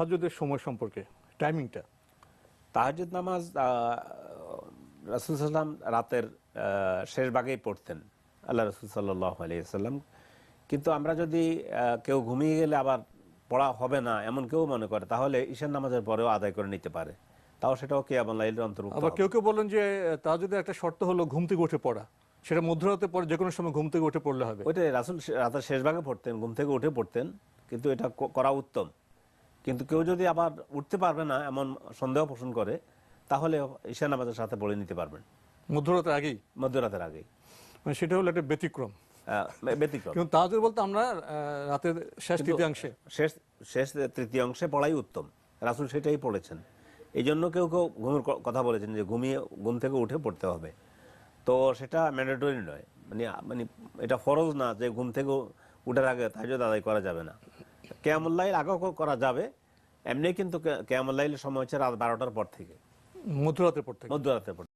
তাহাজ্জুদের সময় সম্পর্কে টাইমিংটা তাহাজুদ নামাজ রাসুল সাল্লাম রাতের শেষ ভাগেই পড়তেন আল্লাহ রসুল সাল্লাহ আলিয়াল্লাম কিন্তু আমরা যদি কেউ ঘুমিয়ে গেলে আবার পড়া হবে না এমন কেউ মনে করে তাহলে ঈশান নামাজের পরেও আদায় করে নিতে পারে। তাও সেটাও কি আবার লাইলের অন্তর্ভুক্ত আবার কেউ কেউ বলেন যে তাহাজ্জুদের একটা শর্ত হলো ঘুম থেকে উঠে পড়া। সেটা মধ্যরাতে পরে যে কোনো সময় ঘুম থেকে উঠে পড়লে হবে। ওইটাই রাসুল রাতের শেষ ভাগে পড়তেন ঘুম থেকে উঠে পড়তেন কিন্তু এটা করা উত্তম। কিন্তু কেউ যদি আবার উঠতে পারবে না এমন সন্দেহ পোষণ করে তাহলে ঈশান নামাজের সাথে পড়ে নিতে পারবেন। মধ্যরাতের আগেই? মধ্যরাতের আগেই। মানে সেটা হলো একটা ব্যতিক্রম। ব্যতিক্রম। কিন্তু তাহাজুদ বলতে আমরা রাতের শেষ তৃতীয়াংশে। শেষ শেষ তৃতীয় অংশে পড়াই উত্তম। রাসুল সেটাই পড়েছেন। এই জন্য কেউ কেউ ঘুমের কথা বলেছেন যে ঘুমিয়ে ঘুম থেকে উঠে পড়তে হবে। তো সেটা ম্যান্ডেটরি নয়। মানে মানে এটা ফরজ না যে ঘুম থেকে উঠার আগে তাহাজুদ আদায় করা যাবে না। কেয়ামুল্লাইল আগেও ক- করা যাবে। এমনি কিন্তু কেয়ামুল্লাইলের সময় হচ্ছে রাত বারোটার পর থেকে। মধ্যরাতের পর থেকে। মধ্যরাতের পর